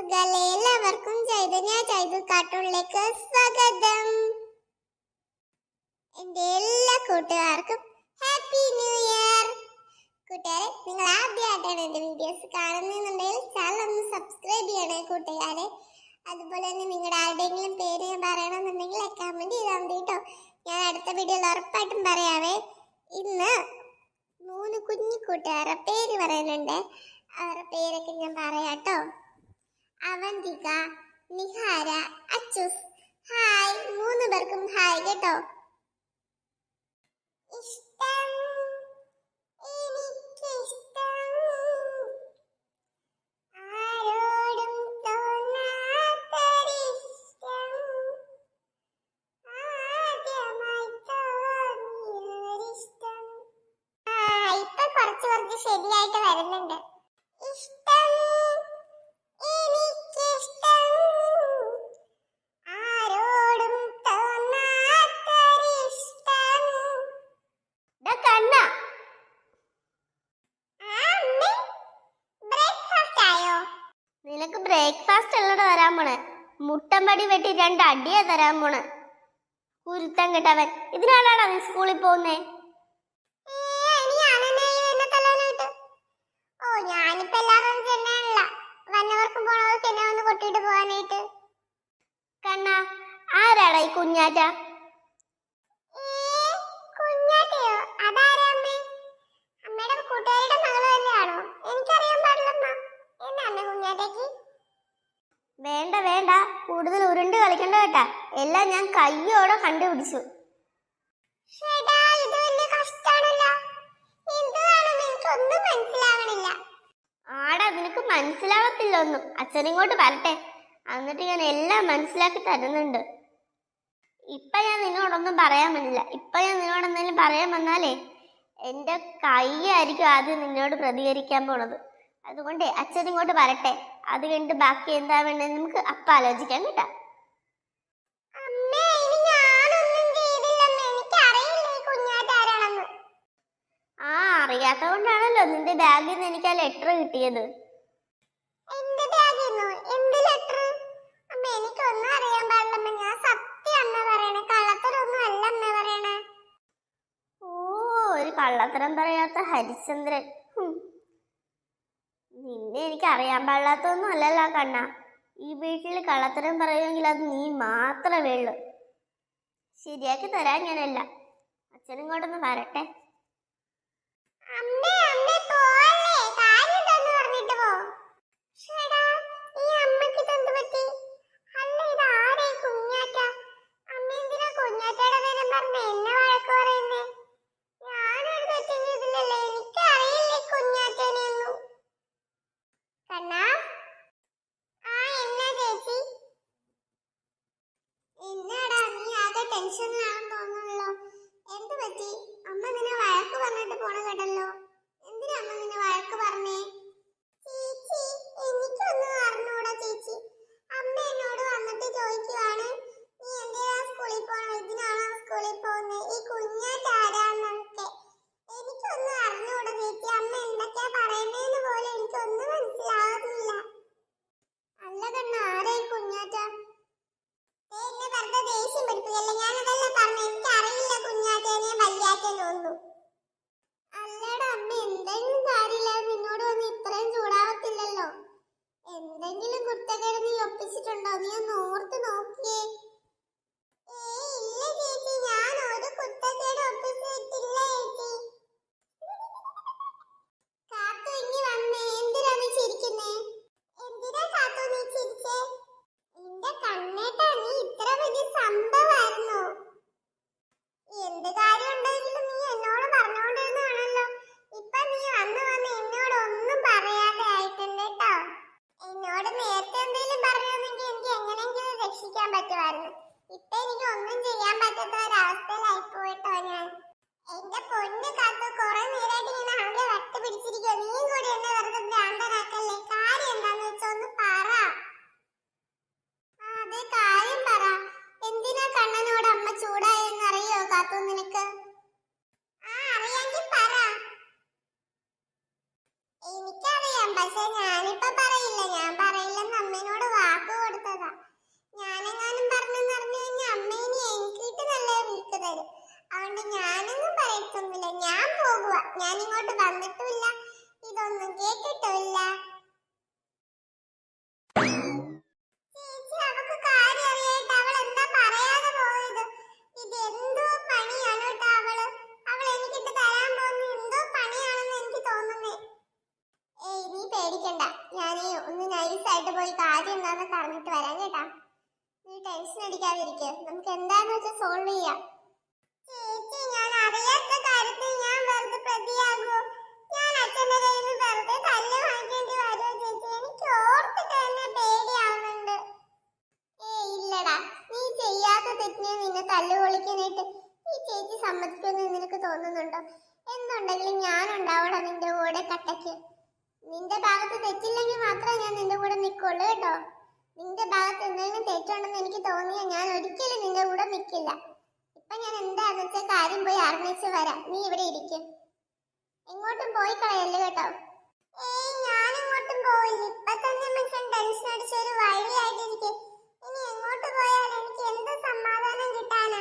സുഖല്ലേ എല്ലാവർക്കും ചൈതന്യ ചൈതു കാർട്ടൂണിലേക്ക് സ്വാഗതം. എന്റെ എല്ലാ കൂട്ടുകാർക്കും ഹാപ്പി ന്യൂ ഇയർ. കൂട്ടുകാരെ നിങ്ങൾ ആദ്യമായിട്ടാണ് എന്റെ വീഡിയോസ് കാണുന്നുണ്ടെങ്കിൽ ചാനൽ ഒന്ന് സബ്സ്ക്രൈബ് ചെയ്യണേ കൂട്ടുകാരെ. അതുപോലെ തന്നെ നിങ്ങളുടെ ആരുടെയെങ്കിലും പേര് പറയണമെന്നുണ്ടെങ്കിൽ കമന്റ് ചെയ്താൽ മതി കേട്ടോ. ഞാൻ അടുത്ത വീഡിയോയിൽ ഉറപ്പായിട്ടും പറയാവേ. ഇന്ന് മൂന്ന് കുഞ്ഞു കൂട്ടുകാരുടെ പേര് പറയാനുണ്ട് അവരുടെ പേരൊക്കെ ഞാൻ പറയാട്ടോ അവന്തിക നിഹാര അച്ചുസ്. ഹായ് മൂന്ന് പേർക്കും ഹായ് കേട്ടോ. ഇഷ്ടം ശരിയായിട്ട് ആരോടും മുട്ടമ്പടി വെട്ടി രണ്ട് അടിയാ തരാൻ പോണ്. കുരുത്തം കിട്ടവൻ. ഇതിനാണാടാ നീ സ്കൂളിൽ പോകുന്നേ? കണ്ണ ആരാടാ ഈ കുഞ്ഞാറ്റ? ഉരുണ്ട് കേട്ടാ. എല്ലാം ഞാൻ കയ്യോടെ കണ്ടുപിടിച്ചു. ആടാ നിനക്ക് മനസ്സിലാവത്തില്ല ഒന്നും. അച്ഛനിങ്ങോട്ട് വരട്ടെ. എന്നിട്ട് ഞാൻ എല്ലാം മനസ്സിലാക്കി തരുന്നുണ്ട്. ഇപ്പൊ ഞാൻ നിന്നോടൊന്നും പറയാൻ പറ്റില്ല ഇപ്പൊ ഞാൻ നിന്നോട് എന്തെങ്കിലും പറയാൻ വന്നാലേ എന്റെ കൈയായിരിക്കും ആദ്യം നിന്നോട് പ്രതികരിക്കാൻ പോണത്. അതുകൊണ്ട് അച്ഛൻ ഇങ്ങോട്ട് വരട്ടെ. അത് കഴിഞ്ഞിട്ട് ബാക്കി എന്താ വേണ്ടത് നമുക്ക് അപ്പ ആലോചിക്കാം കേട്ടാ. ആ അറിയാത്തത് കൊണ്ടാണല്ലോ നിന്റെ ബാഗിൽ നിന്ന് എനിക്ക് ആ ലെറ്റർ കിട്ടിയത്. എന്റെ നിന്നോ എന്ത് ലെറ്റർ അമ്മ എനിക്കൊന്നും അറിയാൻ പാടില്ലമ്മ ഞാൻ സത്യം അമ്മ പറയണേ. കള്ളത്തരൊന്നും അല്ല അമ്മ പറയണേ. ഓ ഒരു കള്ളത്തരം പറയാത്ത ഹരിചന്ദ്രൻ നിന്നെ എനിക്ക് അറിയാൻ പാടില്ലാത്തൊന്നും അല്ലല്ലോ കണ്ണ. ഈ വീട്ടിൽ കള്ളത്തരം പറയുമെങ്കിൽ അത് നീ മാത്രമേ ഉള്ളൂ. ശരിയാക്കി തരാൻ ഞാനല്ല. അച്ഛനും അച്ഛനിങ്ങോട്ടൊന്ന് വരട്ടെ. അമ്മേ അമ്മേ പോവല്ലേ കാര്യം തന്നെ പറഞ്ഞിട്ട് പോ ഷെടാ ഈ അമ്മയ്ക്ക് ഇതെന്ത് പറ്റി അല്ല ഇത് ആരേ കുഞ്ഞാറ്റ അമ്മ എന്തിനാ കുഞ്ഞാറ്റയുടെ പേരും പറഞ്ഞ് എന്നെ വഴക്ക് പറയുന്നേ ഞാനൊരു തെറ്റും ചെയ്തില്ലല്ലേ എനിക്കറിയില്ല ഈ കുഞ്ഞാറ്റനെയൊന്നും കണ്ണാ ആ എന്നാ ചേച്ചി എന്നാടാ നീ ആകെ ടെൻഷനിലാണെന്ന് തോന്നുന്നല്ലോ എന്ത് പറ്റി അമ്മ നിന്നെ വഴക്ക് പറഞ്ഞിട്ട് പോണ കേട്ടല്ലോ എന്തിനാ അമ്മ നിന്നെ വഴക്ക് പറഞ്ഞേ ചേച്ചി എനിക്കൊന്നും അറിഞ്ഞൂടാ ചേച്ചി അമ്മ എന്നോട് വന്നിട്ട് ചോദിക്കുവാണ് നീ എന്തിനാ സ്കൂളിൽ പോണോ ഇതിനാണോ സ്കൂളിൽ പോകുന്നത് ഈ കുഞ്ഞാറ്റ് ആരാന്നൊക്കെ എനിക്കൊന്നും അറിഞ്ഞൂടാ ചേച്ചി അമ്മ എന്തൊക്കെയാ പറയുന്നതെന്ന് പോലും എനിക്കൊന്നും മനസ്സിലാകുന്നില്ല അല്ല കണ്ണ ആരാ ഈ കുഞ്ഞാറ്റ ഏ, എന്നെ വെറുതെ ദേഷ്യം പിടിപ്പിക്കല്ലേ ഞാനതല്ല പറഞ്ഞു എനിക്കറിയില്ല കുഞ്ഞാറ്റേനെ വല്യാറ്റനൊന്നും അല്ലടാ അമ്മ എന്തെങ്കിലും കാര്യമില്ല നിന്നോട് വന്ന് ഇത്രയും ചൂടാവത്തില്ലല്ലോ എന്തെങ്കിലും കുറ്റക്കേട് നീ ഒപ്പിച്ചിട്ടുണ്ടോ നീ ഒന്ന് ഓർത്ത് നോക്കിയേ ഏയ് ഇല്ല ചേച്ചി ഞാൻ ഒരു കുറ്റക്കേട് ഒപ്പിച്ചിട്ടില്ല ചേച്ചി കാത്തു ഇങ്ങി വന്നേ എന്തിനാ നീ ചിരിക്കുന്നേ എന്തിനാ കാത്തു നീ ചിരിച്ചേ നിന്റെ കണ്ണേട്ടാ നീ ഇത്ര വലിയ സംഭവമായിരുന്നോ എന്ത് കാര്യം ഉണ്ടെങ്കിലും നീ എന്നോട് പറഞ്ഞുകൊണ്ടിരുന്നാണല്ലോ ഇപ്പൊ നീ വന്ന് വന്ന് എന്നോട് ഒന്നും പറയാതെ ആയിട്ടുണ്ട് കേട്ടോ എന്നോട് നേരത്തെ എന്തെങ്കിലും പറഞ്ഞിരുന്നെങ്കിൽ എനിക്ക് രക്ഷിക്കാൻ പറ്റുമായിരുന്നു. ഇപ്പൊ എനിക്ക് ഒന്നും ചെയ്യാൻ പറ്റാത്ത ഒരവസ്ഥയിലായി പോയിട്ടോ ഞാൻ. എന്റെ പൊന്ന് കാത്തു കുറെ നേരമായിട്ട് ഇങ്ങനെ ആകെ വട്ട പിടിച്ചിരിക്കോ വരും അതുകൊണ്ട് ഞാനൊന്നും പറയത്തൊന്നുമില്ല. ഞാൻ പോകുക ഞാൻ ഇങ്ങോട്ട് വന്നിട്ടുമില്ല. ഇതൊന്നും കേട്ടിട്ടുമില്ല. പോയി കാര്യം എന്താണെന്നൊക്കെ വരാം കേട്ടാ. നീ ടെൻഷൻ അടിക്കാതിരിക്കുക നമുക്ക് എന്താന്ന് വെച്ചാൽ സോൾവ് ചെയ്യാം. ചേച്ചി ഞാൻ അറിയാത്ത കാര്യത്തിൽ ഞാൻ വെറുതെ പ്രതിയാകൂ ഞാൻ അച്ഛന്റെ വെറുതെ തല്ല് വാങ്ങിക്കേണ്ടി വരുമോ ചേച്ചി? എനിക്ക് ഓർത്തിട്ട് തന്നെ പേടിയാവുന്നുണ്ട്. ഏയ് ഇല്ലടാ. നീ ചെയ്യാത്ത തെറ്റിനെ നിന്നെ തല്ല് ഈ ചേച്ചി സമ്മതിക്കുമെന്ന് നിനക്ക് തോന്നുന്നുണ്ടോ? ഞാൻ നിന്റെ നിന്റെ ഭാഗത്ത് തെറ്റില്ലെങ്കിൽ മാത്രമേ ഞാൻ നിന്റെ കൂടെ നിൽക്കുള്ളൂ കേട്ടോ. നിന്റെ ഭാഗത്ത് എന്തെങ്കിലും തെറ്റുണ്ടെന്ന് എനിക്ക് തോന്നിയാൽ ഞാൻ ഒരിക്കലും നിന്റെ കൂടെ നിൽക്കില്ല. ഞാൻ എന്താന്ന് വെച്ചാൽ കാര്യം പോയി അറിഞ്ഞിച്ച് വരാം. നീ ഇവിടെ ഇരിക്കും. എങ്ങോട്ടും പോയി കളയല്ലേ കേട്ടോ? ഏയ് ഞാൻ എങ്ങോട്ടും പോയില്ല ഇപ്പൊ തന്നെ മനുഷ്യൻ ടെൻഷൻ അടിച്ച ഒരു വഴിയായിട്ടിരിക്കെ. ഇനി എങ്ങോട്ട് പോയാൽ എനിക്ക് എന്ത് സമാധാനം കിട്ടാനാ?